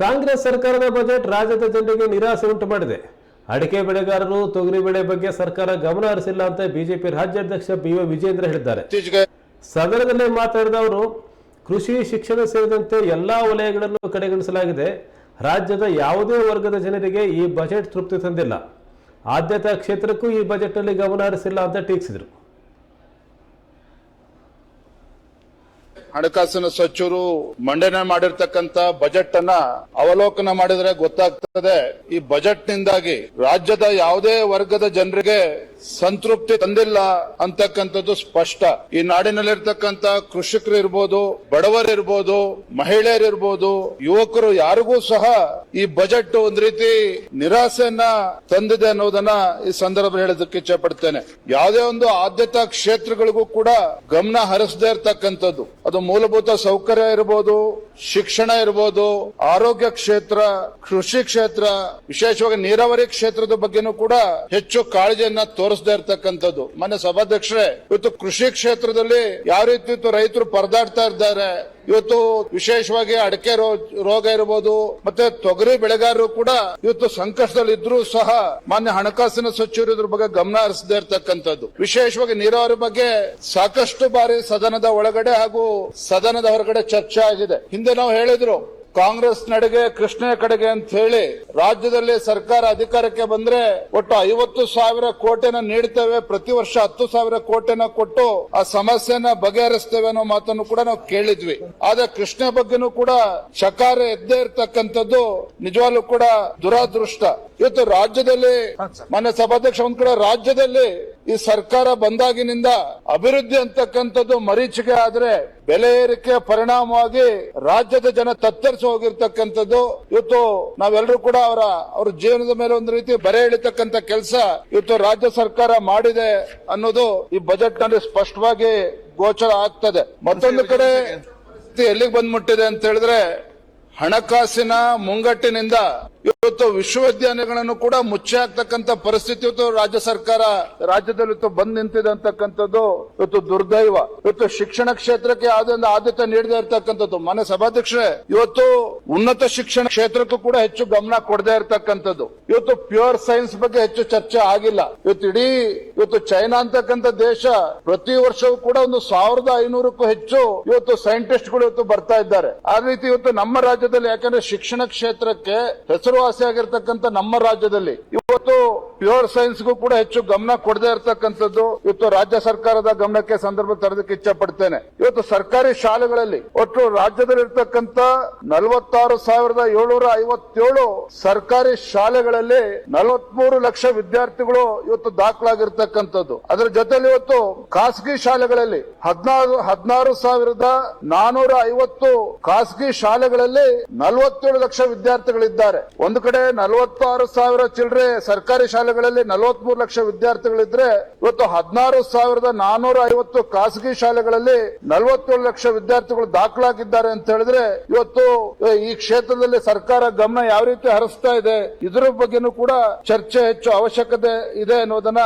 ಕಾಂಗ್ರೆಸ್ ಸರ್ಕಾರದ ಬಜೆಟ್ ರಾಜ್ಯದ ಜನರಿಗೆ ನಿರಾಸೆ ಉಂಟು ಮಾಡಿದೆ. ಅಡಿಕೆ ಬೆಳೆಗಾರರು ತೊಗರಿ ಬೆಳೆ ಬಗ್ಗೆ ಸರ್ಕಾರ ಗಮನ ಹರಿಸಿಲ್ಲ ಅಂತ ಬಿಜೆಪಿ ರಾಜ್ಯಾಧ್ಯಕ್ಷ ಬಿ ವೈ ವಿಜೇಂದ್ರ ಹೇಳಿದ್ದಾರೆ. ಸದನದಲ್ಲಿ ಮಾತನಾಡಿದ ಅವರು ಕೃಷಿ ಶಿಕ್ಷಣ ಸೇರಿದಂತೆ ಎಲ್ಲಾ ವಲಯಗಳನ್ನು ಕಡೆಗಣಿಸಲಾಗಿದೆ. ರಾಜ್ಯದ ಯಾವುದೇ ವರ್ಗದ ಜನರಿಗೆ ಈ ಬಜೆಟ್ ತೃಪ್ತಿ ತಂದಿಲ್ಲ. ಆದ್ಯತಾ ಕ್ಷೇತ್ರಕ್ಕೂ ಈ ಬಜೆಟ್ನಲ್ಲಿ ಗಮನ ಹರಿಸಿಲ್ಲ ಅಂತ ಟೀಕಿಸಿದರು. ಹಣಕಾಸಿನ ಸಚಿವರು ಮಂಡನೆ ಮಾಡಿರ್ತಕ್ಕಂತ ಬಜೆಟ್ ಅನ್ನ ಅವಲೋಕನ ಮಾಡಿದ್ರೆ ಗೊತ್ತಾಗ್ತದೆ. ಈ ಬಜೆಟ್ ನಿಂದಾಗಿ ರಾಜ್ಯದ ಯಾವುದೇ ವರ್ಗದ ಜನರಿಗೆ ಸಂತೃಪ್ತಿ ತಂದಿಲ್ಲ ಅಂತಕ್ಕಂಥದ್ದು ಸ್ಪಷ್ಟ. ಈ ನಾಡಿನಲ್ಲಿರ್ತಕ್ಕಂಥ ಕೃಷಿಕರು ಇರ್ಬೋದು ಬಡವರಿರ್ಬೋದು, ಮಹಿಳೆಯರಿರ್ಬೋದು, ಯುವಕರು ಯಾರಿಗೂ ಸಹ ಈ ಬಜೆಟ್ ಒಂದ್ ರೀತಿ ನಿರಾಸೆಯನ್ನ ತಂದಿದೆ ಅನ್ನೋದನ್ನ ಈ ಸಂದರ್ಭ ಹೇಳೋದಕ್ಕೆ ಇಚ್ಛೆ ಪಡ್ತೇನೆ ಯಾವುದೇ ಒಂದು ಆದ್ಯತಾ ಕ್ಷೇತ್ರಗಳಿಗೂ ಕೂಡ ಗಮನ ಹರಿಸದೇ ಇರ್ತಕ್ಕಂಥದ್ದು. ಅದು ಮೂಲಭೂತ ಸೌಕರ್ಯ ಇರಬಹುದು ಶಿಕ್ಷಣ ಇರಬಹುದು ಆರೋಗ್ಯ ಕ್ಷೇತ್ರ, ಕೃಷಿ ಕ್ಷೇತ್ರ, ವಿಶೇಷವಾಗಿ ನೀರಾವರಿ ಕ್ಷೇತ್ರದ ಬಗ್ಗೆನೂ ಕೂಡ ಹೆಚ್ಚು ಕಾಳಜಿಯನ್ನ ತೋರಿಸದೇ ಇರ್ತಕ್ಕಂಥದ್ದು. ಮೊನ್ನೆ ಸಭಾಧ್ಯಕ್ಷರೇ, ಇವತ್ತು ಕೃಷಿ ಕ್ಷೇತ್ರದಲ್ಲಿ ಯಾವ ರೀತಿ ರೈತರು ಪರದಾಡ್ತಾ ಇದ್ದಾರೆ, ಇವತ್ತು ವಿಶೇಷವಾಗಿ ಅಡಕೆ ರೋಗ ಇರಬಹುದು ಮತ್ತೆ ತೊಗರಿ ಬೆಳೆಗಾರರು ಕೂಡ ಇವತ್ತು ಸಂಕಷ್ಟದಲ್ಲಿ ಇದ್ರೂ ಸಹ ಮಾನ್ಯ ಹಣಕಾಸಿನ ಸಚಿವರು ಇದ್ರ ಬಗ್ಗೆ ಗಮನ ಹರಿಸದೇ ಇರತಕ್ಕಂಥದ್ದು. ವಿಶೇಷವಾಗಿ ನೀರಾವರಿ ಬಗ್ಗೆ ಸಾಕಷ್ಟು ಬಾರಿ ಸದನದ ಒಳಗಡೆ ಹಾಗೂ ಸದನದ ಹೊರಗಡೆ ಚರ್ಚೆ ಆಗಿದೆ. ಹಿಂದೆ ನಾವು ಹೇಳಿದ್ರು ಕಾಂಗ್ರೆಸ್ ನಡೆಗೆ ಕೃಷ್ಣ ಕಡೆಗೆ ಅಂತ ಹೇಳಿ ರಾಜ್ಯದಲ್ಲಿ ಸರ್ಕಾರ ಅಧಿಕಾರಕ್ಕೆ ಬಂದ್ರೆ ಒಟ್ಟು ಐವತ್ತು ಸಾವಿರ ಕೋಟಿನ ನೀಡ್ತೇವೆ. ಪ್ರತಿ ವರ್ಷ ಹತ್ತು ಸಾವಿರ ಕೋಟಿನ ಕೊಟ್ಟು ಆ ಸಮಸ್ಯೆನ ಬಗೆಹರಿಸ್ತೇವೆ ಅನ್ನೋ ಮಾತನ್ನು ಕೂಡ ನಾವು ಕೇಳಿದ್ವಿ. ಆದ್ರೆ ಕೃಷ್ಣ ಬಗ್ಗೆನೂ ಕೂಡ ಚಕಾರ ಎದ್ದೇ ಇರತಕ್ಕಂಥದ್ದು ನಿಜವಾಗ್ಲೂ ಕೂಡ ದುರಾದೃಷ್ಟ. ಇವತ್ತು ರಾಜ್ಯದಲ್ಲಿ ಮಾನ್ಯ ಸಭಾಧ್ಯಕ್ಷ ಒಂದ್ ಕಡೆ ರಾಜ್ಯದಲ್ಲಿ ಈ ಸರ್ಕಾರ ಬಂದಾಗಿನಿಂದ ಅಭಿವೃದ್ಧಿ ಅಂತಕ್ಕಂಥದ್ದು ಮರೀಚಿಕೆ ಆದ್ರೆ ಬೆಲೆ ಏರಿಕೆ ಪರಿಣಾಮವಾಗಿ ರಾಜ್ಯದ ಜನ ತತ್ತರಿಸಿ ಹೋಗಿರ್ತಕ್ಕಂಥದ್ದು. ಇವತ್ತು ನಾವೆಲ್ಲರೂ ಕೂಡ ಅವರ, ಅವ್ರ ಜೀವನದ ಮೇಲೆ ಒಂದು ರೀತಿ ಬರೆ ಇಳಿತಕ್ಕಂತ ಕೆಲಸ ಇವತ್ತು ರಾಜ್ಯ ಸರ್ಕಾರ ಮಾಡಿದೆ ಅನ್ನೋದು ಈ ಬಜೆಟ್ನಲ್ಲಿ ಸ್ಪಷ್ಟವಾಗಿ ಗೋಚರ ಆಗ್ತದೆ. ಮತ್ತೊಂದು ಕಡೆ ಎಲ್ಲಿಗೆ ಬಂದ್ಬಿಟ್ಟಿದೆ ಅಂತ ಹೇಳಿದ್ರೆ ಹಣಕಾಸಿನ ಮುಂಗಟ್ಟಿನಿಂದ ಇವತ್ತು ವಿಶ್ವವಿದ್ಯಾಲಯಗಳನ್ನು ಕೂಡ ಮುಚ್ಚಿ ಹಾಕ್ತಕ್ಕಂಥ ಪರಿಸ್ಥಿತಿ ಇವತ್ತು ರಾಜ್ಯ ಸರ್ಕಾರ ರಾಜ್ಯದಲ್ಲಿ ಇವತ್ತು ಬಂದ್ ನಿಂತಿದೆ ಅಂತಕ್ಕಂಥದ್ದು ಇವತ್ತು ದುರ್ದೈವ. ಇವತ್ತು ಶಿಕ್ಷಣ ಕ್ಷೇತ್ರಕ್ಕೆ ಒಂದು ಆದ್ಯತೆ ನೀಡದೇ ಇರತಕ್ಕಂಥದ್ದು. ಮನೆ ಸಭಾಧ್ಯಕ್ಷರೇ, ಇವತ್ತು ಉನ್ನತ ಶಿಕ್ಷಣ ಕ್ಷೇತ್ರಕ್ಕೂ ಕೂಡ ಹೆಚ್ಚು ಗಮನ ಕೊಡದೇ ಇರತಕ್ಕಂಥದ್ದು. ಇವತ್ತು ಪ್ಯೂರ್ ಸೈನ್ಸ್ ಬಗ್ಗೆ ಹೆಚ್ಚು ಚರ್ಚೆ ಆಗಿಲ್ಲ. ಇವತ್ತು ಇಡೀ ಇವತ್ತು ಚೈನಾ ಅಂತಕ್ಕಂಥ ದೇಶ ಪ್ರತಿ ವರ್ಷವೂ ಕೂಡ ಒಂದು ಸಾವಿರದ ಐನೂರಕ್ಕೂ ಹೆಚ್ಚು ಇವತ್ತು ಸೈಂಟಿಸ್ಟ್ಗಳು ಇವತ್ತು ಬರ್ತಾ ಇದ್ದಾರೆ. ಆ ರೀತಿ ಇವತ್ತು ನಮ್ಮ ರಾಜ್ಯದಲ್ಲಿ ಯಾಕಂದ್ರೆ ಶಿಕ್ಷಣ ಕ್ಷೇತ್ರಕ್ಕೆ ಹೆಸರುವಾಸಿಯಾಗಿರ್ತಕ್ಕಂಥ ನಮ್ಮ ರಾಜ್ಯದಲ್ಲಿ. ಇವತ್ತು ಪ್ಯೂರ್ ಸೈನ್ಸ್ಗೂ ಕೂಡ ಹೆಚ್ಚು ಗಮನ ಕೊಡದೇ ಇರತಕ್ಕಂಥದ್ದು ಇವತ್ತು ರಾಜ್ಯ ಸರ್ಕಾರದ ಗಮನಕ್ಕೆ ಸಂದರ್ಭ ತರೋದಕ್ಕೆ ಇಚ್ಛೆ ಪಡ್ತೇನೆ. ಇವತ್ತು ಸರ್ಕಾರಿ ಶಾಲೆಗಳಲ್ಲಿ ಒಟ್ಟು ರಾಜ್ಯದಲ್ಲಿ ಇರತಕ್ಕಂತ ನಲವತ್ತಾರು ಸಾವಿರದ ಏಳ್ನೂರ ಐವತ್ತೇಳು ಸರ್ಕಾರಿ ಶಾಲೆಗಳಲ್ಲಿ ನಲವತ್ಮೂರು ಲಕ್ಷ ವಿದ್ಯಾರ್ಥಿಗಳು ಇವತ್ತು ದಾಖಲಾಗಿರ್ತಕ್ಕಂಥದ್ದು. ಅದರ ಜೊತೆಲಿ ಇವತ್ತು ಖಾಸಗಿ ಶಾಲೆಗಳಲ್ಲಿ ಹದಿನಾರು ಹದಿನಾರು ಸಾವಿರದ ನಾನೂರ ಐವತ್ತು ಖಾಸಗಿ ಶಾಲೆಗಳಲ್ಲಿ ನಲವತ್ತೇಳು ಲಕ್ಷ ವಿದ್ಯಾರ್ಥಿಗಳಿದ್ದಾರೆ. ಒಂದು ಕಡೆ ನಲವತ್ತಾರು ಸಾವಿರ ಚಿಲ್ಲರೆ ಸರ್ಕಾರಿ ಶಾಲೆಗಳಲ್ಲಿ ನಲವತ್ಮೂರು ಲಕ್ಷ ವಿದ್ಯಾರ್ಥಿಗಳಿದ್ರೆ ಇವತ್ತು ಹದಿನಾರು ಸಾವಿರದ ನಾನೂರ ಐವತ್ತು ಖಾಸಗಿ ಶಾಲೆಗಳಲ್ಲಿ ನಲವತ್ತೇಳು ಲಕ್ಷ ವಿದ್ಯಾರ್ಥಿಗಳು ದಾಖಲಾಗಿದ್ದಾರೆ ಅಂತ ಹೇಳಿದ್ರೆ ಇವತ್ತು ಈ ಕ್ಷೇತ್ರದಲ್ಲಿ ಸರ್ಕಾರ ಗಮನ ಯಾವ ರೀತಿ ಹರಿಸ್ತಾ ಇದೆ, ಇದರ ಬಗ್ಗೆನೂ ಕೂಡ ಚರ್ಚೆ ಹೆಚ್ಚು ಅವಶ್ಯಕತೆ ಇದೆ ಅನ್ನೋದನ್ನ